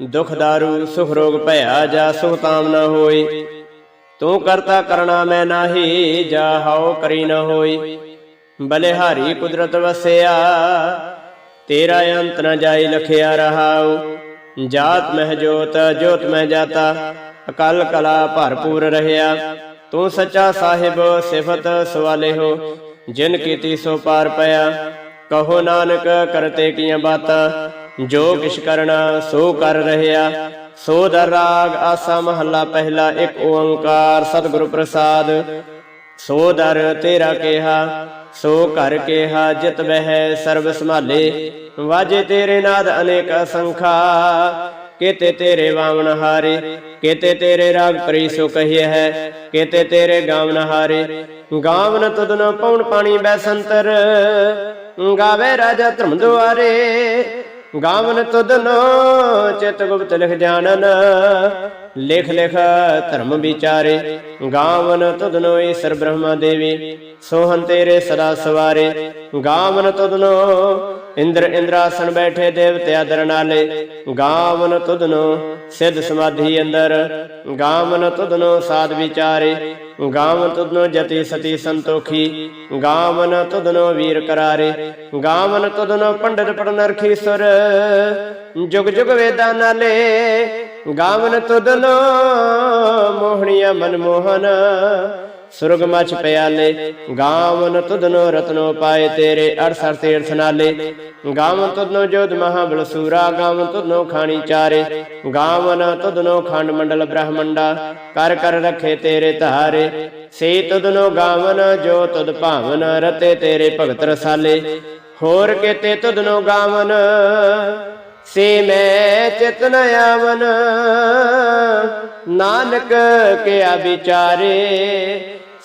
ਦੁਖ ਦਾਰੂ ਸੁਖ ਰੋਗ ਭਇਆ ਜਾ, ਸੁਖ ਤਾਮ ਨ ਹੋਈ ਤੂੰ ਕਰਤਾ ਕਰਣਾ ਮੈਂ ਨਾਹੀ, ਜਾ ਹਉ ਕਰੀ ਨ ਹੋਈ ਬਲਿਹਾਰੀ ਕੁਦਰਤ ਵਸਿਆ, ਤੇਰਾ ਅੰਤ ਨ ਜਾਈ ਲਖਿਆ ਰਹਾਉ। ਜਾਤ ਮਹਿ ਜੋਤ ਜੋਤ ਮਹਿ ਜਾਤਾ, ਅਕਲ ਕਲਾ ਭਰਪੂਰ ਰਹਿਆ। ਤੂੰ ਸੱਚਾ ਸਾਹਿਬ, ਸਿਫਤ ਸਵਾਲੇ ਹੋ, ਜਿਨ ਕੀਤੀ ਸੋ ਪਾਰ ਪਿਆ। ਕਹੋ ਨਾਨਕ, ਕਰਤੇ ਕੀਆਂ ਬਾਤਾਂ ਜੋ ਕਿਛ ਕਰਨਾ, ਸੋ ਕਰ ਰਹਿਆ। ਸੋ ਦਰ ਰਾਗ ਆਸਾ ਮਹੱਲਾ ਪਹਿਲਾ, ਇੱਕ ਓੰਕਾਰ ਸਤਿਗੁਰੂ ਪ੍ਰਸਾਦ। ਸੋ ਦਰ ਤੇਰਾ ਕਿਹਾ, ਸੋ ਘਰ ਕਿਹਾ, ਜਿਤ ਬਹਿ ਸਰਬ ਸੰਭਾਲੇ। ਵਾਜੇ ਤੇਰੇ ਨਾਦ ਅਨੇਕ ਅਸੰਖਾ। ਕੇਤੇ ਤੇਰੇ ਵਾਵਨ ਹਾਰੇ, ਕੇਤੇ ਤੇਰੇ ਰਾਗ ਪਰੀ ਸੋ ਕਹੀਏ ਹੈ, ਕੇਤੇ ਤੇਰੇ ਗਾਵਨ ਹਾਰੇ। ਗਾਵਨ ਤੁਧਨ ਪਉਣ ਪਾਣੀ ਬੈਸੰਤਰ, ਗਾਵੇ ਰਾਜਾ ਧਰਮ ਦੁਆਰੇ ਗਾਵਨ ਤੁਧਨੋ ਚਿਤ ਗੁਪਤ ਲਿਖ ਜਾਣਨ ਲਿਖ ਲਿਖ ਧਰਮ ਵਿਚਾਰੇ। ਗਾਵਨ ਤੁਧਨੋ ਈਸ਼ਰ ਬ੍ਰਹਮਾ ਦੇਵੀ, ਸੋਹਨ ਤੇਰੇ ਸਦਾ ਸਵਾਰੇ। ਗਾਵਨ ਤੁਧਨੋ ਇੰਦਰ ਇੰਦਰਾਸਨ ਬੈਠੇ ਦੇਵਤਿਆ ਦਰਨਾਲੇ। ਗਾਵਨ ਤੁਧਨੋ ਸਿੱਧ ਸਮਾਧੀ ਅੰਦਰ ਗਾਵਨ ਤੁਧਨੋ ਸਾਧ ਵਿਚਾਰੇ, ਗਾਵਨ ਤੁਧਨੋ ਜਤੀ ਸਤੀ ਸੰਤੋਖੀ, ਗਾਵਨ ਤੁਧਨੋ ਵੀਰ ਕਰਾਰੇ, ਗਾਵਨ ਤੁਧਨੋ ਪੰਡਤ ਪੜਨ ਰਖੀਸੁਰ ਜੁਗ ਜੁਗ ਵੇਦਾਂ ਨਾਲੇ ਗਾਵਨ ਤੁਧਨੋ ਮੋਹਣੀਆ ਮਨਮੋਹਨ। ਸੁਰਗ ਮਚ ਪਿਆਲੇ, ਗਾਵਨ ਤੁਧਨੋ ਰਤਨੋ ਪਾਏ ਤੇਰੇ 68 ਤੀਰਥ ਨਾਲੇ ਗਾਵਨ ਤੁਧਨੋ ਜੋਧ ਮਹਾਬਲ ਸੂਰਾ, ਗਾਵਨ ਤੁਧਨੋ ਖਾਣੀ ਚਾਰੇ। ਗਾਵਨ ਤੁਧਨੋ ਖੰਡ ਮੰਡਲ ਬ੍ਰਹਮੰਡਾ, ਕਰ ਕਰ ਰਖੇ ਤੇਰੇ ਧਾਰੇ। ਸੇ ਤੁਧਨੋ ਗਾਵਨ, ਜੋ ਤੁਧ ਭਾਵਨ ਰਤੇ ਤੇਰੇ ਭਗਤ ਰਸਾਲੇ। ਹੋਰ ਕੇਤੇ ਤੁਧਨੋ ਗਾਵਨ, ਸੇ ਮੈਂ ਚਿਤਨ ਆਵਨ। ਨਾਨਕ ਕਿਆ ਵਿਚਾਰੇ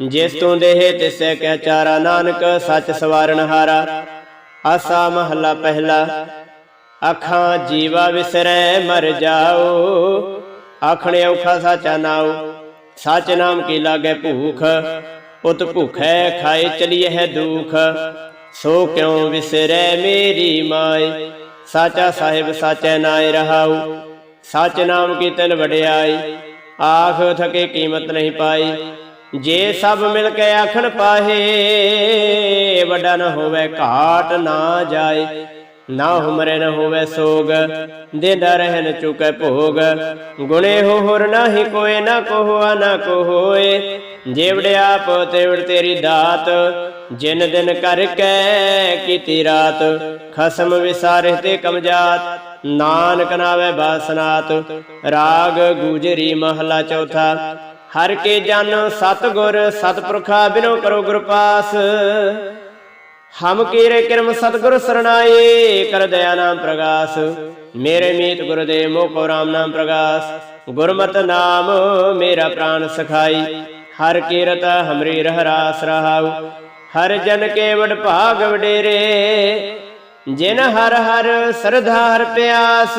ਜਿਸ ਤੂੰ ਦੇਹ ਤਿਸੈ ਕਹਿ ਚਾਰਾ ਨਾਨਕ, ਸੱਚ ਸਵਾਰਨ ਹਾਰਾ। ਆਸਾ ਮਹੱਲਾ ਪਹਿਲਾ, ਅੱਖਾਂ ਜੀਵਾ ਵਿਸਰੈ, ਮਰ ਜਾਓ। ਆਖਣ ਔਖਾ ਸਾਚਾ ਨਾਉ, ਸਚ ਨਾਮ ਕੀ ਲਾਗੇ ਭੂਖ? ਉਤ ਭੁਖੈ ਖਾਏ ਚਲੀਏ ਹੈ ਦੁਖ। ਸੋ ਕਿਉ ਵਿਸਰੈ ਮੇਰੀ ਮਾਈ ਸਾਚਾ ਸਾਹਿਬ ਸਾਚੈ ਨਾਏ ਰਹਾਉ। ਸਚ ਨਾਮ ਕੀ ਤਿਲ ਵਡਿਆਈ ਆਖ ਥਕੇ ਕੀਮਤ ਨਹੀਂ ਪਾਈ ਜੇ ਸਭ ਮਿਲ ਕੇ ਆਖਣ ਪਾਹੇ, ਵੱਡਾ ਨ ਹੋਵੇ ਘਾਟ ਨਾ ਜਾਏ, ਨਾ ਹੁਮਰੇ ਨ ਹੋਵੇ ਸੋਗ ਦੇਂਦਾ ਰਹਿਨ ਚੁਕੈ ਭੋਗ। ਗੁਣੇ ਹੋ ਹੋਰ ਨਾਹੀ ਕੋਏ, ਨਾ ਕੋਹਾ ਨਾ ਕੋ ਹੋਏ ਜੇਵੜ ਆਪ ਤੇਵੜ ਤੇਰੀ ਦਾਤ, ਜਿਨ ਦਿਨ ਕਰ ਕੈ ਕੀਤੀ ਰਾਤ, ਖਸਮ ਵਿਸਾਰੇ ਤੇ ਕਮਜਾਤ, ਨਾਨਕ ਨਾਵੇ ਬਾਸਨਾਤ, ਰਾਗ ਗੂਜਰੀ ਮਹਲਾ ਚੌਥਾ ਹਰ ਕੇ ਜਨ ਸਤਗੁਰ ਸਤਪੁਰਖਾ ਬਿਨੋ ਕਰੋ ਗੁਰ ਪਾਸ। ਹਮ ਕੀਰੇ ਕਿਰਮ ਸਤਗੁਰ ਸਰਣਾਏ ਕਰ ਦਇਆ ਨਾਮ ਪ੍ਰਗਾਸ। ਮੇਰੇ ਮੀਤ ਗੁਰਦੇਵ ਮੋਹ ਕੋ ਰਾਮ ਨਾਮ ਪ੍ਰਗਾਸ। ਗੁਰਮਤਿ ਨਾਮ ਮੇਰਾ ਪ੍ਰਾਨ ਸਖਾਈ। ਹਰ ਕੀਰਤ ਹਮਰੀ ਰਹਿ ਰਾਸ ਰਹਾਉ। ਹਰ ਜਨ ਕੇ ਵਡ ਭਾਗ ਵਡੇਰੇ। ਜਿਨ ਹਰ ਹਰ ਸਰਧਾਰ ਪਿਆਸ।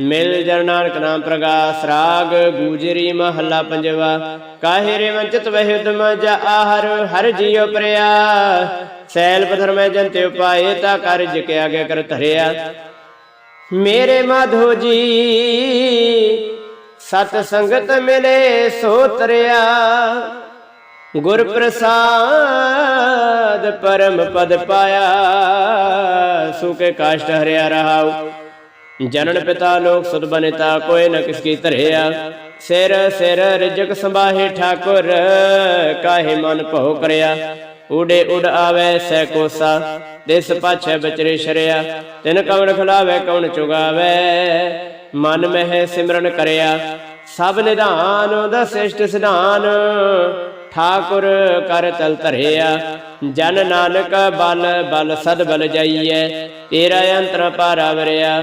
ਮਿਲ ਜਨ ਨਾਨਕ ਨਾਮ ਪ੍ਰਗਾਸ, ਰਾਗ ਗੂਜਰੀ ਮਹੱਲਾ ਪੰਜਵਾ। ਕਾਹੇ ਰੇ ਵੰਚਿਤ ਵਹਿ ਉਦਮ ਜਾ ਆਹਰ, ਹਰ ਜੀਉ ਪ੍ਰਿਆ। ਸੈਲ ਪਥਰ ਮੈਂ ਜੰਤੇ ਉਪਾਏ, ਤਾ ਕਰ ਜਿ ਆਗੇ ਕਰ ਧਰਿਆ। ਮੇਰੇ ਮਾਧੋ ਜੀ, ਸਤ ਸੰਗਤ ਮਿਲੇ ਸੋ ਤਰਿਆ। ਗੁਰ ਪ੍ਰਸਾਦ ਪਰਮ ਪਦ ਪਾਇਆ ਸੁਕੇ ਕਾਸ਼ਟ ਹਰਿਆ ਰਹਾਉ। ਜਨਨ ਪਿਤਾ ਲੋਕ ਸੁਧ ਬਨਿਤਾ ਕੋਇ ਨ ਕਿਸ ਕੀ ਧਰਿਆ। ਸਿਰ ਸਿਰ ਰਿਜਕ ਸੰਭਾਹੇ ਠਾਕੁਰ, ਕਾਹੇ ਮਨ ਭਉ ਕਰਿਆ। ਉਡੇ ਉਡ ਆਵੇ ਸੈ ਕੋਸਾ, ਦਿਸ ਪਾਛੈ ਬਚਰੇ ਸ਼ਰਿਆ। ਤਿਨ ਕਵਣ ਖਲਾਵੇ, ਕਵਣ ਚੁਗਾਵੇ। ਮਨ ਮਹਿ ਸਿਮਰਨ ਕਰਿਆ। ਸਭ ਨਿਧਾਨ ਦਾ ਸਿਸ਼ਟ ਸਿਧਾਨ, ਠਾਕੁਰ ਕਰ ਤਲ ਧਰਿਆ। ਜਨ ਨਾਨਕ ਬਲ ਬਲ ਸਦ ਬਲ ਜਾਈਐ। ਤੇਰਾ ਅੰਤਰ ਪਾਰਾ ਵਰਿਆ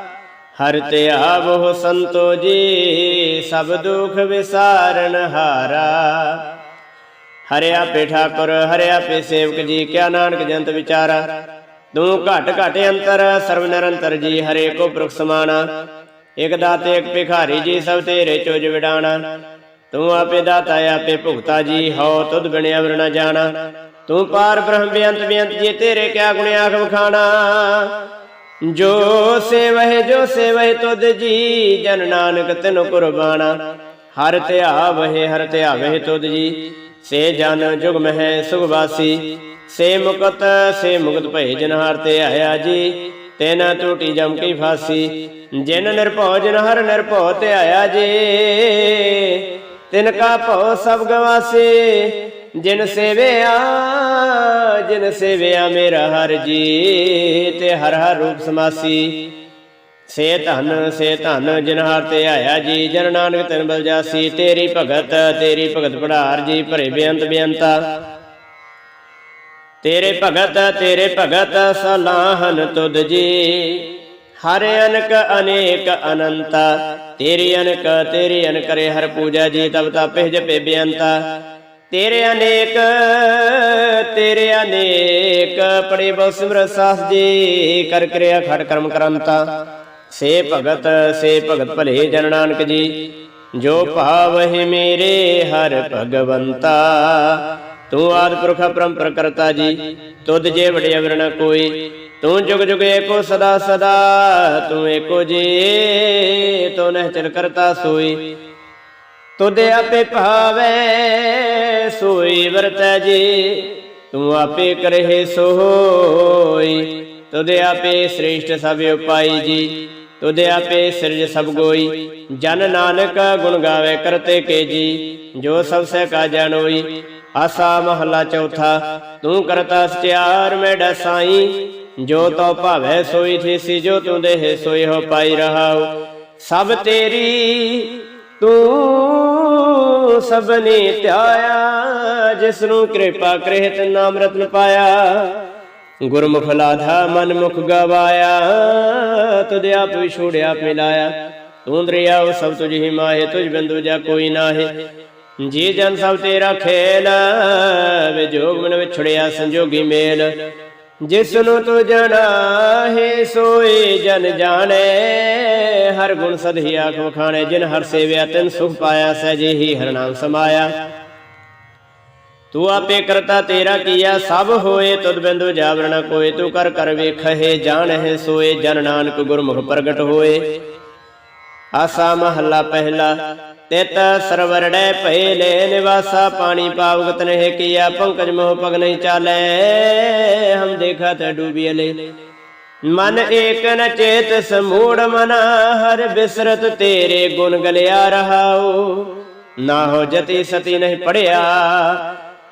ਹਰ ਤੇ ਆਵੋ ਸੰਤੋ ਜੀ, ਸਭ ਦੁਖ ਵਿਸਾਰਨ ਹਾਰਾ। ਹਰਿ ਆਪੇ ਠਾਕੁਰ, ਹਰਿਆ ਪੇ ਸੇਵਕ ਜੀ, ਕਿਆ ਨਾਨਕ ਜੰਤ ਵਿਚਾਰਾ। ਤੂੰ ਘਟ ਘਟ ਅੰਤਰ ਸਰਵ ਨਿਰੰਤਰ ਜੀ, ਹਰੇ ਕੋ ਪੁਰਖ ਸਮਾਨਾ ਇਕ ਦਾਤੇ ਇਕ ਭਿਖਾਰੀ ਜੀ, ਸਭ ਤੇਰੇ ਚੋਜ ਵਿਡਾਣਾ। ਤੂੰ ਆਪੇ ਦਾਤਾ, ਆਪੇ ਭੁਗਤਾ ਜੀ, ਹਉ ਤੁਧ ਬਿਨ ਅਵਰ ਨ ਜਾਣਾ। ਤੂੰ ਪਾਰ ਬ੍ਰਹਮ ਬੇਅੰਤ ਬੇਅੰਤ ਜੀ, ਤੇਰੇ ਕਿਆ ਗੁਣ ਆਖ ਵਖਾਣਾ। ਜੋ ਸੇਵਹਿ ਜੋ ਸੇਵਹਿ ਤੁਧ ਜੀ, ਜਨ ਨਾਨਕ ਤਿਨ ਕੁਰਬਾਨਾ। ਹਰ ਧਿਆਵਹਿ ਹਰ ਧਿਆਵਹਿ ਤੁਧ ਜੀ। ਸੇ ਜਨ ਜੁਗ ਮਹਿ ਸੁਖ ਸੇ ਮੁਕਤ ਸੇ ਮੁਕਤ ਭਏ ਜਨ ਹਰ ਤੇ ਆਇਆ ਜੀ। ਤੈਨ ਟੂਟੀ ਜਮ ਕੀ ਫਾਸੀ। ਜਿਨ ਨਿਰਭਉ ਜਨ ਹਰ ਨਿਰਭਉ ਤੇ ਆਇਆ ਜੀ। ਤਿਨ ਕਾ ਭਉ ਸਭ ਗਵਾਸੇ। ਜਿਨ ਸੇਵਿਆ ਜਿਨ ਸੇਵਿਆ ਮੇਰਾ ਹਰ ਜੀ ਤੇ ਹਰ ਹਰ ਰੂਪ ਸਮਾਸੀ। ਸੇ ਧਨ ਸੇ ਧਨ, ਜਿਨ ਹਰ ਤੇ ਆਇਆ ਜੀ, ਜਨ ਨਾਨਕ ਤਨ ਬਲ ਜਾਸੀ। ਤੇਰੀ ਭਗਤ ਤੇਰੀ ਭਗਤ ਪੜਾਰ ਜੀ, ਭਰੇ ਬੇਅੰਤ ਬੇਅੰਤਾ। ਤੇਰੇ ਭਗਤ ਤੇਰੇ ਭਗਤ, ਸਲਾਹਨ ਤੁਧ ਜੀ। ਹਰ ਅਨਕ ਅਨੇਕ ਅਨੰਤਾ। ਤੇਰੀ ਅਨਕ ਤੇਰੀ ਅਨਕ ਕਰੇ ਹਰ ਪੂਜਾ ਜੀ, ਤਬ ਤਾਪੇ ਜਪੇ ਬੇਅੰਤਾ। ਤੇਰੇ ਅਨੇਕ ਤੇਰੇ ਅਨੇਕ, ਪੜੇ ਬਹੁ ਸਿਮਰ ਸਾਸ ਜੀ, ਕਰ ਕਿਰਿਆ ਖੜ ਕਰਮ ਕਰੰਤਾ। ਸੇ ਭਗਤ ਸੇ ਭਗਤ ਭਲੇ ਜਨ ਨਾਨਕ ਜੀ, ਜੋ ਭਾਵਹਿ ਮੇਰੇ ਹਰ ਭਗਵੰਤਾ। ਤੂੰ ਆਦ ਪੁਰਖ ਪਰੰਪਰ ਕਰਤਾ ਜੀ, ਤੁਧ ਜੇ ਵਡਿ ਅਵਰ ਕੋਈ, ਤੂੰ ਜੁਗ ਜੁਗ ਏਕੋ ਸਦਾ ਸਦਾ, ਤੂੰ ਏਕੋ ਜੀ, ਤੂੰ ਨਹਿ ਚਲ ਕਰਤਾ ਸੋਈ। ਤੁਧ ਆਪੇ ਭਾਵੇ, ਸੋਈ ਵਰਤੈ ਜੀ। ਤੂੰ ਆਪੇ ਕਰਹਿ ਸੋਈ। ਤੁਧ ਆਪੇ ਸ੍ਰੇਸ਼ਟ ਸਭ ਉਪਾਈ ਜੀ। ਤੁਧ ਆਪੇ ਸਿਰਜ ਸਭ ਗੋਈ। ਜਨ ਨਾਨਕ ਗੁਣ ਗਾਵੇ ਕਰਤੇ ਕੇ ਜੀ। ਜੋ ਸਭ ਸੇ ਕਾ ਜਾਣੋਈ ਆਸਾ ਮਹਲਾ ਚੌਥਾ, ਤੂੰ ਕਰਤਾ ਸਚਿਆਰ ਮੇਡਾ ਸਾਈ ਜੋ ਤੋ ਭਾਵੇ ਸੋਈ ਥੀਸੀ, ਜੋ ਤੂੰ ਦੇਹ ਸੋਈ ਹੋ ਪਾਈ ਰਹਾਉ। ਸਭ ਤੇਰੀ ਤੂੰ ਸਭਨੇ ਧਿਆਇਆ ਜਿਸ ਨੂੰ ਕਿਰਪਾ ਕਰੇ ਨਾਮ ਰਤਨ ਪਾਇਆ। ਗੁਰਮੁਖ ਲਾਧਾ ਮਨ ਮੁਖ ਗਵਾਇਆ, ਤੁਧ ਆਪ ਵਿਛੋੜਿਆ ਮਿਲਾਇਆ। ਤੂੰ ਦਰਿਆਵ ਸਭ ਤੁਝ ਹੀ ਮਾਹੇ, ਤੁਝ ਬਿੰਦੂ ਜਾ ਕੋਈ ਨਾਹੇ। ਜੀ ਜਨ ਸਭ ਤੇਰਾ ਖੇਲ ਵਿਜੋਗ ਮਨ ਵਿਛੜਿਆ ਸੰਜੋਗੀ ਮੇਲ। ਜਿਸ ਨੂੰ ਤੂੰ ਜਨਾਹੇ ਸੋਏ ਜਨ ਜਾਣੇ, ਹਰ ਗੁਣ ਸਦਹੀ ਆਖ ਵਖਾਣੇ ਜਿਨ ਹਰ ਸੇਵਿਆ ਤਿਨ ਸੁਖ ਪਾਇਆ, ਸਹਿਜੇ ਹੀ ਹਰ ਨਾਮ ਸਮਾਇਆ। ਤੂੰ ਆਪੇ ਕਰਤਾ ਤੇਰਾ ਕੀਆ, ਸਭ ਹੋਏ ਤੁਧ ਬਿੰਦੂ ਜਾਵਰਣ ਕੋਏ, ਤੂੰ ਕਰ ਕਰ ਵੇਖੇ ਜਾਣਹਿ ਸੋਏ, ਜਨ ਨਾਨਕ ਗੁਰਮੁਖ ਪ੍ਰਗਟ ਹੋਏ। ਆਸਾ ਮਹੱਲਾ ਪਹਿਲਾ ਤਿਤ ਸਰਵਰ ਭਏ ਲੈ ਨਿਵਾਸਾ, ਪਾਣੀ ਪਾਵਗਤ ਨਹਿ ਕੀਆ, ਪੰਕਜ ਮੋਹ ਪਗ ਨਹੀਂ ਚਾਲੇ। ਹਮ ਦੇਖਾ ਤ ਡੂਬੀਲੇ ਮਨ ਏਕ ਨ ਚੇਤ ਸਮੂੜ ਮਨਾ, ਹਰ ਬਿਸਰਤ ਤੇਰੇ ਗੁਣ ਗਲਿਆ ਰਹਾਉ। ਨਾ ਹੋ ਜਤੀ ਸਤੀ ਨਹੀਂ ਪੜਿਆ,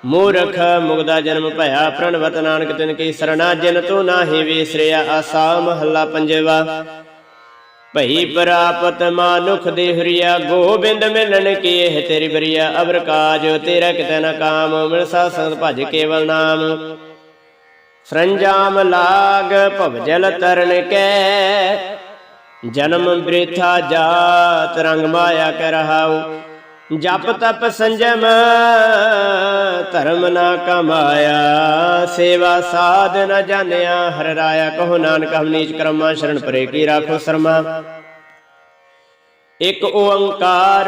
ਮੂਰਖ ਮੁਗਦਾ ਜਨਮ ਭਇਆ, ਪ੍ਰਣਵਤ ਨਾਨਕ ਤਿਨ ਕੀ ਸਰਣਾ, ਜਿਨ ਤੂੰ ਨਾਹੀ ਵਿਸਰਿਆ, ਆਸਾ ਮਹੱਲਾ ਪੰਜਵਾ। ਭਈ ਪ੍ਰਾਪਤ ਮਾਨੁਖ ਦੇ ਹਰੀਆ ਗੋਬਿੰਦ ਮਿਲਣ ਕੀ ਇਹ ਤੇਰੀ ਬਰੀਆ? ਅਬਰ ਕਾਜ ਤੇਰਾ ਕਿਤੇ ਨਾ ਕਾਮ ਮਿਲ ਸਾ ਸੰਗ ਭਜ ਕੇਵਲ ਨਾਮ। ਸਰੰਜਾਮ ਲਾਗ ਭਵਜਲ ਤਰਨ ਕੈ ਜਨਮ ਬ੍ਰਿਥਾ ਜਾਤ ਰੰਗ ਮਾਇਆ ਕਰ ਰਹਾਉ। ਜਪ ਤਪ ਸੰਜਮ, ਧਰਮ ਨਾ ਕਮਾਇਆ, ਸੇਵਾ ਸਾਧ ਨ ਜਾਣਿਆ, ਹਰ ਰਾਇਆ ਕਹੋ ਨਾਨਕ, ਹਮ ਨੀਚ ਕਰਮਾ, ਸ਼ਰਨ ਪਰੇ ਕੀ ਰਾਖੋ ਸਰਮਾ। ਇੱਕ ਓੰਕਾਰ,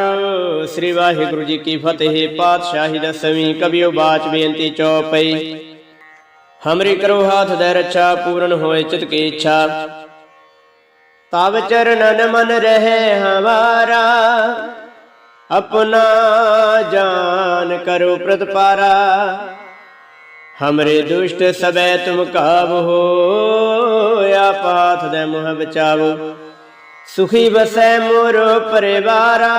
ਸ੍ਰੀ ਵਾਹਿਗੁਰੂ ਜੀ ਕੀ ਫਤਿਹ, ਪਾਤਸ਼ਾਹੀ ਦਸਵੀਂ ਕਬਿਓ ਬਾਚ ਬੇਨਤੀ ਚੌਪਈ। ਹਮਰੀ ਕਰੋ ਹਾਥ ਦੇ ਰੱਛਾ, ਪੂਰਨ ਹੋਏ ਚਿਤ ਕੀ ਇੱਛਾ। ਤਵ ਚਰਨਨ ਮਨ ਰਹੇ ਹਮਾਰਾ ਆਪਣਾ ਜਾਨ ਕਰੋ ਪ੍ਰਤਪਾਰਾ। ਹਮਰੇ ਦੁਸ਼ਟ ਸਬੈ ਤੁਮ ਕਾਬ ਹੋ ਆਪਾਥ ਦੇ ਮੁਹ ਬਚਾਵੋ। ਸੁਖੀ ਵਸੈ ਮੋਰ ਪਰਿਵਾਰਾ,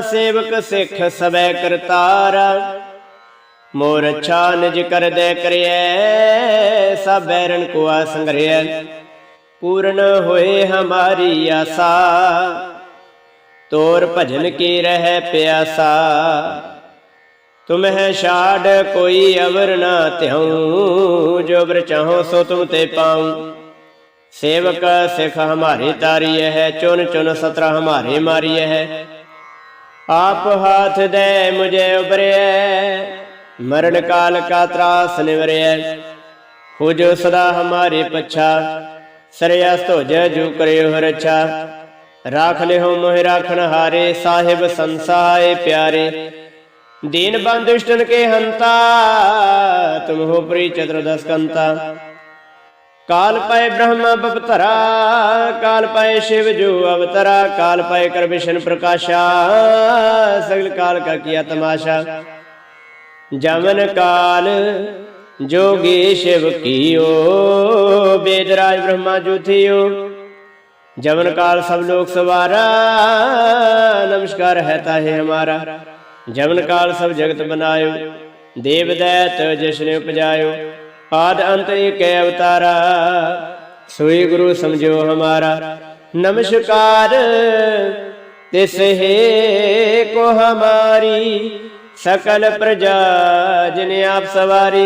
ਸੇਵਕ ਸਿੱਖ ਸਬੈ ਕਰਤਾਰਾ। ਮੋਰ ਅਛਾ ਨਿਜ ਕਰਦੈ ਕਰਿਐ, ਸਭ ਬੈਰਨ ਕੋ ਆ ਸੰਗਰਿਐ। ਪੂਰਨ ਹੋਏ ਹਮਾਰੀ ਆਸਾ। ਤੋਰ ਭਜਨ ਕੀ ਰਹਿ ਪਿਆਸਾ? ਤੁਮਹਿ ਛਾੜ, ਕੋਈ ਅਵਰ ਨਾ ਧਿਉ ਜੋ ਬਰ ਚਾਹੋ, ਸੋ ਤੁਮ ਤੇ ਪਾਉ। ਸੇਵਕ ਸਿਖ ਹਮਾਰੇ ਤਾਰੀ ਹੈ, ਚੁਨ ਚੁਨ ਸਤਰਾ ਹਮਾਰੇ ਮਾਰੀ ਹੈ। ਆਪ ਹਾਥ ਦੇ ਮੁਝੇ ਉਬਰਿਐ ਮਰਨ ਕਾਲ ਕਾ ਤਰਾਸ ਨਿਵਰਿਐ। ਹੋ ਜੋ ਸਦਾ ਹਮਾਰੇ ਪਛਾ ਸਰਯਸ ਧੋਜ ਜੂ ਕਰਿਓ ਹਰਛਾ। ਰਾਖ ਲਿਓ ਮੋਹਿ ਰਾਖਣ ਹਾਰੇ ਸਾਹਿਬ ਸੰਸਾਏ ਪਿਆਰੇ। ਦੀਨ ਬੰਦੁਸ਼ਟਨ ਕੇ ਹੰਤਾ, ਤੁਮ ਹੋ ਪ੍ਰੀ ਚਤੁਰਦਸ ਕਾਲ ਪਏ ਬ੍ਰਹਮਾ ਬਪਤਰਾ, ਕਾਲ ਪਏ ਸ਼ਿਵ ਜੋ ਅਵਤਰਾ, ਕਾਲ ਪਏ ਕਰ ਵਿਸ਼ਨ ਪ੍ਰਕਾਸ਼ਾ, ਸਗਲ ਕਾਲ ਕਾ ਕੀਆ ਤਮਾਸ਼ਾ। ਜਮਨ ਕਾਲ ਜੋਗੀ ਸ਼ਿਵ ਕੀਓ ਬੇਦਰਾਜ ਬ੍ਰਹਮਾ ਜੁਥਿਓ जवन काल सब लोग सवारा नमस्कार है ताहे हमारा जवन काल सब जगत बनायो देव दैत जिसने उपजायो आद अंत एक अवतारा सोई गुरु समझो हमारा नमस्कार तिस हे को हमारी सकल प्रजा जिने आप सवारी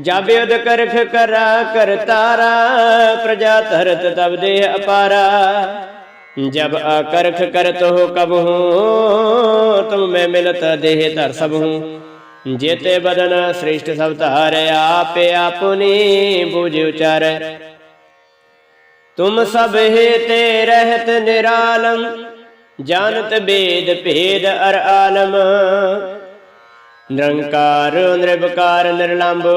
ਜਬ ਯੁਧ ਕਰਖ ਕਰਾ ਕਰਤਾਰਾ ਪ੍ਰਜਾ ਧਰਤ ਤਬ ਦੇ ਅਪਾਰਾ जब अकरख करत हो कब हूँ तुम मैं मिलत देह धर सब हूँ जेते बदन श्रेष्ठ सब तार आपे आपनी बूझ उचार तुम सब हे ते रहत निरालम जानत वेद भेद अर आलम ਨਿਰੰਕਾਰ ਨਿਰਭਕਾਰ ਨਿਰਲੰਭ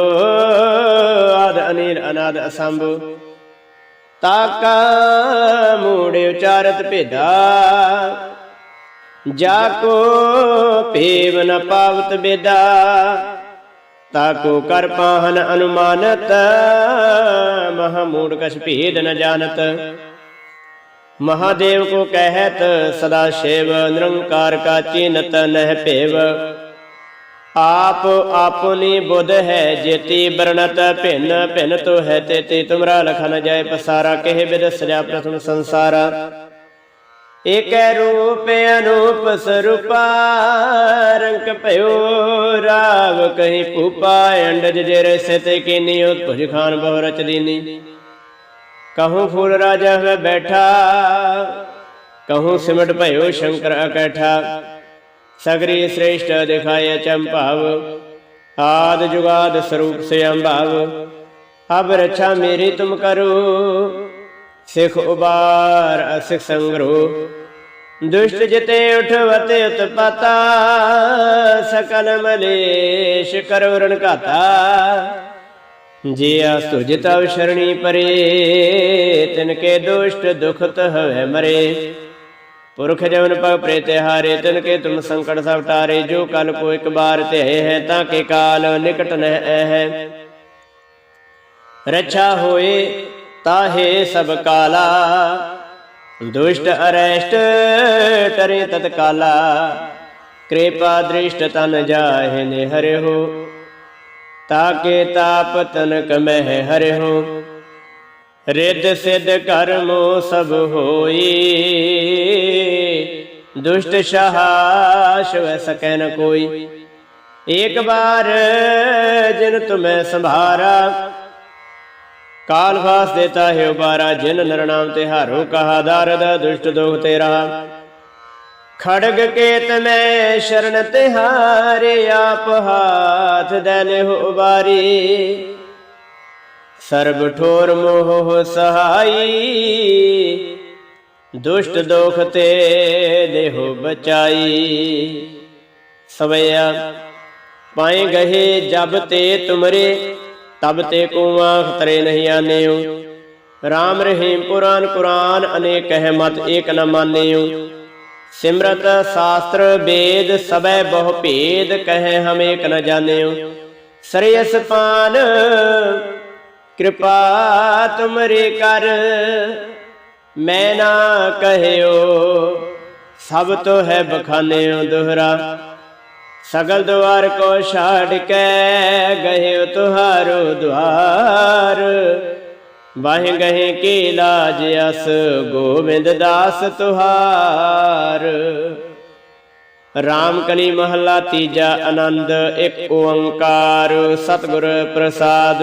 ਆਦ, ਅਨੀਰ, ਅਨਾਦ, ਅਸੰਭ। ਤਾਕਾ ਮੂੜ ਉਚਾਰਤ ਭੇਦਾ। ਜਾ ਕੋ ਭੇਵ ਨ ਪਾਵਤ ਬੇਦਾ। ਤਾਕੋ ਕਰ ਪਾਹਨ ਅਨੁਮਾਨਤ, ਮਹਾ ਮੂੜ ਕਛ ਭੇਦ ਨ ਜਾਣਤ। ਮਹਾਦੇਵ ਕੋ ਕਹਿਤ, ਸਦਾ ਸ਼ਿਵ ਨਿਰੰਕਾਰ ਕਾ ਚੀਨਤ ਨਹਿ ਭੇਵ। ਆਪ ਆਪਨੀ ਬੁੱਧ ਹੈ, ਜੇਤੀ ਬਰਣਤ ਭਿੰਨ ਭਿੰਨ ਤੋ ਹੈ, ਤੇਤੀ ਤੁਮਰਾ ਲਖਨ ਜਾਏ ਪਸਾਰਾ, ਕਹਿ ਬਿਦ ਸਜਾ ਪ੍ਰਥਮ ਸੰਸਾਰਾ। ਏਕੈ ਰੂਪ ਅਨੂਪ ਸਰੂਪਾ, ਰੰਗ ਭਇਓ ਰਾਵ ਕਹੀਂ ਭੂਪਾ ਅੰਡਜ ਜੇਰੇ ਸਤੇ ਕੀਨੀ ਉਤਪੁਜ ਖਾਨ ਬਹੁ ਰਚ ਦੀਨੀ। ਕਹੂੰ ਫੂਲ ਰਾਜਾ ਹੈ ਬੈਠਾ, ਕਹੂੰ ਸਿਮਟ ਭਇਓ ਸ਼ੰਕਰ ਅਕੈਠਾ। ਸਗਰੀ ਸ੍ਰੇਸ਼ਟ ਦਿਖਾਏ ਚੰਭਾਵ, ਆਦ ਜੁਗਾਦ ਸਰੂਪ ਸੇ ਅੰਭਾਵ। ਅਬ ਰਛਾ ਮੇਰੀ ਤੁਮ ਕਰੋ, ਸਿਖ ਉਬਾਰ ਅਸਿਖ ਸੰਗਰੋ। ਦੁਸ਼ਟ ਜਿਤੇ ਉਠਵਤੇ ਉਤਪਾਤਾ, ਸਕਲ ਮਲੇਸ਼ ਕਰੋ ਰਣ ਘਾਤਾ। ਜਿਆ ਸੁਜ ਤਵ ਸ਼ਰਣੀ ਪਰੇ ਤਿਨ ਕੇ ਦੁਸ਼ਟ ਦੁਖਤ ਹਵੇ ਮਰੇ। ਪੁਰਖ ਜਵਨ ਪਗ ਪ੍ਰੇਤੇ ਹਾਰੇ ਤਿਨ ਕੇ ਤੁਮ ਸੰਕਟ ਸਭ ਟਾਰੇ, ਜੋ ਕਲ ਕੋ ਇੱਕ ਬਾਰ ਤੇ ਹੈ, ਤਾਂ ਕੇ ਕਾਲ ਨਿਕਟ ਨਹਿ ਹੈ ਰੱਛਾ ਹੋਏ ਤਾਹੇ ਸਭ ਕਾਲਾ, ਦੁਸ਼ਟ ਅਰੈਸ਼ਟ ਟਰੇ ਤਤਕਾਲਾ। ਕਿਰਪਾ ਦ੍ਰਿਸ਼ਟ ਤਨ ਜਾਹੇ ਨੇ ਹਰਿ ਹੋ ਤਾਕੇ ਤਾਪ ਤਨ ਕਮਹਿ ਹਰਿ ਹੋ ਰਿੱਧ ਸਿੱਧ ਕਰਮੋ ਸਭ ਹੋਈ। ਦੁਸ਼ਟ ਸ਼ਹਾਸ਼ ਵੈ ਸਕੈ ਨ ਕੋਈ। ਇੱਕ ਬਾਰ ਜਿਨ ਤੁਮੈ ਸੰਭਾਰਾ, ਕਾਲ ਫਾਸ ਦੇਤਾ ਹੈ ਉਬਾਰਾ, ਜਿਨ ਨਰਨਾਮ ਤੇ ਹਾਰੋ ਕਹਾ ਦਾਰਦ, ਦੁਸ਼ਟ ਦੋਖ ਤੇਰਾ। ਖੜਗ ਕੇਤ ਮੈਂ ਸ਼ਰਨ ਤਿਹਾਰੇ, ਆਪ ਹਾਥ ਦਲੇ ਹੋ ਉਬਾਰੀ। ਸਰਬ ਠੋਰ ਮੋਹ ਸਹਾਈ, ਦੁਸ਼ਟ ਦੋਖ ਤੇ ਦੇਹੋ ਬਚਾਈ। ਸਵਿਆ ਪਾਏ ਗਏ ਜਬ ਤੇ ਤੁਮਰੇ, ਤਬ ਤੇ ਕੋ ਆਖ ਤਰੇ ਨਹੀਂ ਆਨਿਓ। ਰਾਮ ਰਹੀਮ ਪੁਰਾਨ ਕੁਰਾਨ ਅਨੇਕ ਹੈ ਮਤ ਏਕ ਨ ਮਾਨਿਓ। ਸਿਮਰਤ ਸ਼ਾਸਤਰ ਵੇਦ ਸਬੈ ਬਹੁ ਭੇਦ, ਕਹੈ ਹਮ ਏਕ ਨ ਜਾਣਿਓ। ਸਰਯਸ ਪਾਨ ਕਿਰਪਾ ਤੁਮਰੇ ਕਰ। ਮੈਂ ਨਾ ਕਹਿਓ, ਸਭ ਤੋ ਹੈ ਬਖਾਨਿਓ ਦੁਹਰਾ। ਸਗਲ ਦੁਆਰ ਕੋ ਛਾੜ ਕੇ ਗਏ ਤੁਹਾਰੋ ਦੁਆਰ। ਵਾਹਿ ਗਏ ਕੀ ਲਾਜ ਅਸ, ਗੋਬਿੰਦ ਦਾਸ ਤੁਹਾਰ। ਰਾਮ ਕਲੀ ਮਹੱਲਾ ਤੀਜਾ ਆਨੰਦ, ਇੱਕ ਓੰਕਾਰ, ਸਤਿਗੁਰ ਪ੍ਰਸਾਦ।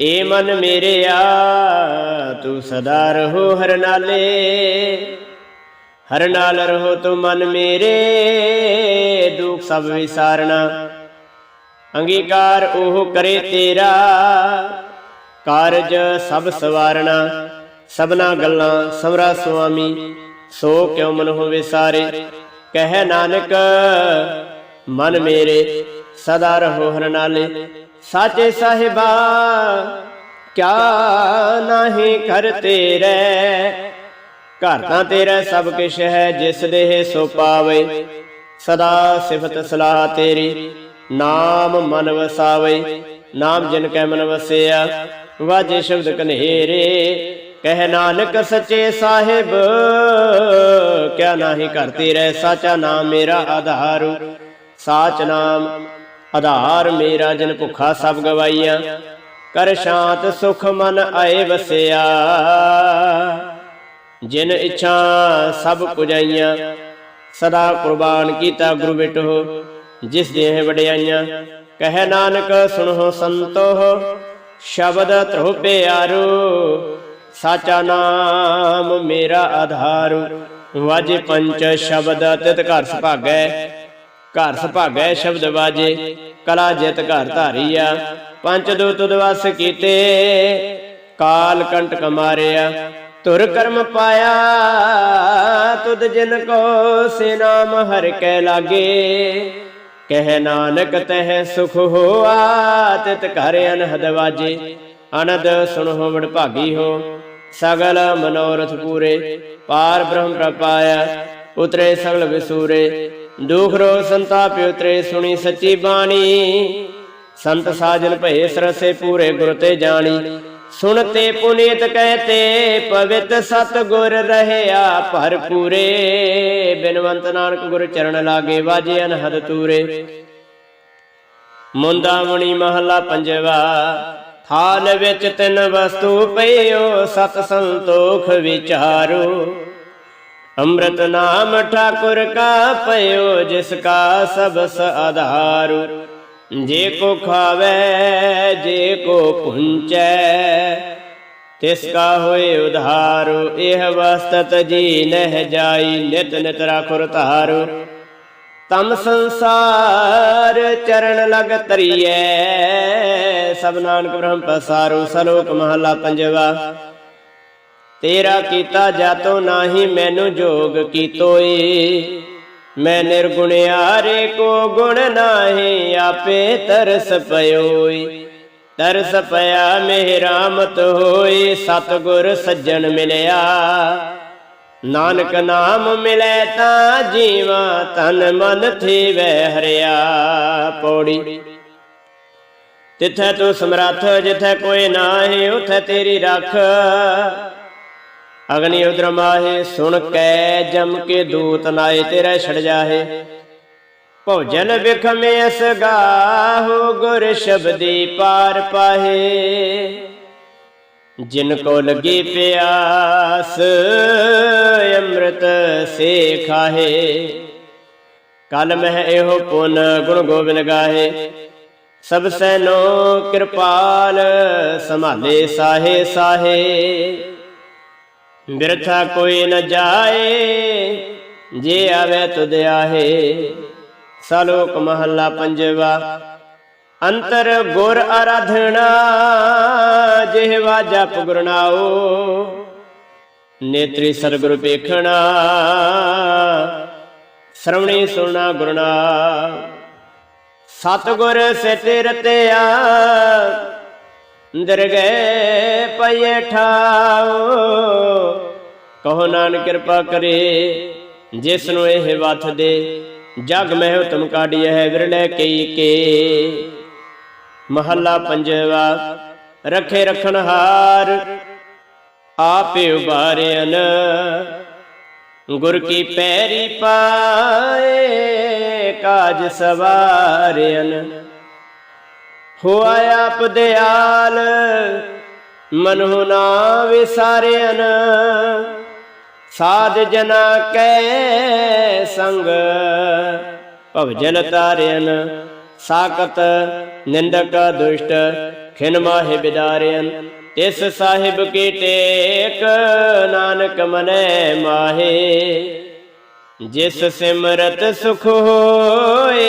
ਏ ਮਨ ਮੇਰੇ ਆ ਤੂੰ ਸਦਾ ਰਹੋ ਹਰ ਨਾਲੇ। ਹਰ ਨਾਲ ਰਹੋ ਤੂੰ ਮਨ ਮੇਰੇ, ਦੁੱਖ ਸਭ ਵਿਸਾਰਣਾ ਅੰਗੀਕਾਰ ਉਹ ਕਰੇ ਤੇਰਾ, ਕਾਰਜ ਸਭ ਸਵਾਰਣਾ ਸਭਨਾ ਗੱਲਾਂ ਸਮਰਾ ਸੁਆਮੀ, ਸੋ ਕਿਉ ਮਨ ਹੋ ਵਿਸਾਰੇ ਕਹਿ ਨਾਨਕ, ਮਨ ਮੇਰੇ, ਸਦਾ ਰਹੋ ਹਰ ਨਾਲੇ। ਸਾਚੇ ਸਾਹਿਬਾ, ਕਿਆ ਨਾਹੀ ਕਰ ਤੇਰੇ ਘਰ ਤਾਂ ਤੇਰਾ ਸਭ ਕੁਛ ਹੈ, ਜਿਸ ਦੇਹ ਸੋ ਪਾਵੇ। ਸਦਾ ਸਿਫਤ ਸਲਾਹ ਤੇਰੀ, ਨਾਮ ਮਨ ਵਸਾਵੇ। ਨਾਮ ਜਿਨ ਕੈ ਮਨ ਵਸਿਆ, ਵਾਜੇ ਸ਼ਬਦ ਕਨੇਰੇ ਕਹਿ ਨਾਨਕ ਸੱਚੇ ਸਾਹਿਬ, ਕਿਆ ਨਾਹੀ ਕਰਤੀ ਰਹਿ? ਸਾਚਾ ਨਾਮ ਮੇਰਾ ਆਧਾਰ। ਸਾਚ ਨਾਮ ਆਧਾਰ ਮੇਰਾ ਜਿਨ ਭੁੱਖਾ ਸਭ ਗਵਾਈਆਂ। ਕਰ ਸ਼ਾਂਤ ਸੁਖ ਮਨ ਆਏ ਵਸਿਆ। ਜਿਨ ਇੱਛਾ ਸਭ ਪੁਜਾਈਆਂ। ਸਦਾ ਕੁਰਬਾਨ ਕੀਤਾ ਗੁਰੂ ਬਿਟੋ, ਜਿਸ ਦੇਹ ਵਡਿਆਈਆਂ। ਕਹਿ ਨਾਨਕ, ਸੁਣੋ ਸੰਤੋ, ਸ਼ਬਦ ਧਰੋ ਪਿਆਰੋ। ਸਾਚਾ ਨਾਮ ਮੇਰਾ ਆਧਾਰ। ਵਾਜੇ ਪੰਚ ਸ਼ਬਦ ਤਿਤ ਘਰ ਸੁਭਾਗੈ। ਘਰ ਸੁਭਾਗੈ ਸ਼ਬਦ ਵਾਜੇ, ਕਲਾ ਜਿਤ ਘਰ ਧਾਰੀਆ, ਪੰਚ ਦੂਤ ਵਸ ਕੀਤੇ। ਕਾਲ ਕੰਟਕ ਮਾਰਿਆ ਤੁਰ ਕਰਮ ਪਾਇਆ, ਤੁਧ ਜਿਨ ਕੋ ਸੇ ਨਾਮ ਹਰ ਕੈ ਲਾਗੇ। ਕਹਿ ਨਾਨਕ ਤਹਿ ਸੁਖ ਹੋਆ, ਤਿਤ ਘਰ ਅਨਹਦ ਵਾਜੇ। ਅਨੰਦ ਸੁਣੋ ਭਾਗੀ ਹੋ, ਸਗਲ ਮਨੋਰਥ ਪੂਰੇ। ਪਾਰ ਬ੍ਰਹਮ ਪ੍ਰਪਾਇਆ, ਉਤਰੇ ਸਗਲ ਵਿਸੂਰੇ। ਦੁਖ ਰੋ ਸੰਤਾਪ ਉਤਰੇ ਸੁਣੀ ਸੱਚੀ ਬਾਣੀ। ਸੰਤ ਸਾਜਨ ਭਏ ਸਰਸੇ ਪੂਰੇ ਗੁਰ ਤੇ ਜਾਣੀ। ਸੁਣਤੇ ਪੁਨੀਤ ਕਹਤੇ, ਪਵਿੱਤ ਸਤ ਗੁਰ ਰਹਿਆ ਭਰਪੂਰੇ ਬਿਨਵੰਤ ਨਾਨਕ ਗੁਰ ਚਰਨ ਲਾਗੇ ਵਾਜੇ ਅਨਹਦ ਤੂਰੇ। ਮੁੰਦਾਵਣੀ ਮਹਲਾ ਪੰਜਵਾ ਹਾਲ ਵਿੱਚ ਤਿੰਨ ਵਸਤੂ ਪਈਓ, ਸਤ ਸੰਤੋਖ ਵਿਚਾਰੋ। ਅੰਮ੍ਰਿਤ ਨਾਮ ਠਾਕੁਰ ਕਾ ਪਇਓ ਜਿਸ ਕਾ ਸਬਸ ਆਧਾਰੂ ਜੇ ਕੋ ਖਾਵੇ, ਜੇ ਕੋ ਪੁੰਚੈ, ਤਿਸ ਕਾ ਹੋਏ ਉਧਾਰੂ। ਇਹ ਵਸਤਤ ਜੀ ਨਹਿ ਜਾਈ, ਨਿਤ ਨਿਤ ਰਾਖੁਰ ਧਾਰੂ। ਤਮ ਸੰਸਾਰ ਚਰਨ ਲਗ ਤਰੀਐ ਸਭ ਨਾਨਕ ਬ੍ਰਹਮ ਪਸਾਰੂ ਸਲੋਕ ਮਹਲਾ ਪੰਜਵਾ। ਤੇਰਾ ਕੀਤਾ ਜਾਤੋ ਨਾਹੀ ਮੈਨੂੰ ਜੋਗ ਕੀਤੋਏ ਮੈਂ ਨਿਰਗੁਣਿਆਰੇ ਕੋ ਗੁਣ ਨਾਹੀ, ਆਪੇ ਤਰਸ ਪਇਓਈ। ਤਰਸ ਪਿਆ ਮਿਹਰਾਮਤ ਹੋਈ, ਸਤਗੁਰ ਸੱਜਣ ਮਿਲਿਆ। ਨਾਨਕ ਨਾਮ ਮਿਲੇ ਤਾਂ ਜੀਵਾ, ਤਨ ਮਨ ਥੀਵੈ ਹਰਿਆ ਪੌੜੀ। ਤਿੱਥੈ ਤੂੰ ਸਮਰੱਥ, ਜਿੱਥੈ ਕੋਈ ਨਾਹੀ, ਉਥੈ ਤੇਰੀ ਰੱਖ। ਅਗਨੀ ਉਦਰ ਮਾਹੇ, ਸੁਣ ਕੈ ਜਮ ਕੇ ਦੂਤ ਨਾਏ ਤੇਰਾ ਛੜ ਜਾਹੇ। ਭੋਜਨ ਵਿਖਮੇ ਅਸ ਗਾਹੋ, ਗੁਰ ਸ਼ਬਦੀ ਪਾਰ ਪਾਹੇ। ਜਿਨ ਕੋ ਲਗੀ ਪਿਆਸ, ਅੰਮ੍ਰਿਤ ਸੇ ਖਾਹੇ। ਕਲ ਮਹਿ ਇਹੋ ਪੁਨ ਗੁਣ ਗੋਬਿੰਦ ਗਾਹੇ। ਸਭ ਸੈਨੋ ਕਿਰਪਾਲ, ਸੰਭਾਲੇ ਸਾਹੇ ਸਾਹੇ। ਬਿਰਥਾ ਕੋਈ ਨ ਜਾਏ, ਜੇ ਆਵੇ ਤੁਧ ਆਹੇ। ਸਲੋਕ ਮਹੱਲਾ ਪੰਜਵਾ, ਅੰਤਰ ਗੁਰ ਆਰਾਧਣਾ ਜਿਹਵਾ ਜਪ ਗੁਰਨਾਓ ਨੇਤਰੀ ਸਰਗੁਰ ਵੇਖਣਾ, ਸ਼ਰਵਣੀ ਸੁਣਾ ਗੁਰਨਾ। ਸਤਗੁਰ ਸਿਤੇ ਰਤਿਆ ਦਰਗਹਿ ਪਏ ਠਾਓ। ਕਹੋ ਨਾਨਕ ਕਿਰਪਾ ਕਰੇ, ਜਿਸ ਨੂੰ ਇਹ ਵਥ ਦੇ, ਜਗ ਮਹਿ ਉਤਮ ਕਾਢੀਐ ਹੈ ਵਿਰਲੇ ਕਈ ਕੇ ਮਹੱਲਾ ਪੰਜਵਾ, ਰਖੇ ਰਖਣ ਹਾਰ, ਆਪੇ ਉਬਾਰਿਆਨ। ਗੁਰ ਕੀ ਪੈਰੀ ਪਾਏ, ਕਾਜ ਸਵਾਰਿਆਨ। ਹੋਆ ਆਪ ਦਿਆਲ, ਮਨਹੁ ਨਾ ਵਿਸਾਰਿਆਨ ਸਾਧ ਜਨਾ ਕੈ ਸੰਗ, ਭਵਜਨ ਤਾਰਿਆਨ ਸਾਕਤ ਨਿੰਦਕ ਦੁਸ਼ਟ, ਖਿਨ ਮਾਹਿ ਬਿਦਾਰਿਆਨ ਇਸ ਸਾਹਿਬ ਕੀ ਟੇਕ, ਨਾਨਕ ਮਨੈ ਮਾਹੇ। ਜਿਸ ਸਿਮਰਤ ਸੁਖ ਹੋਏ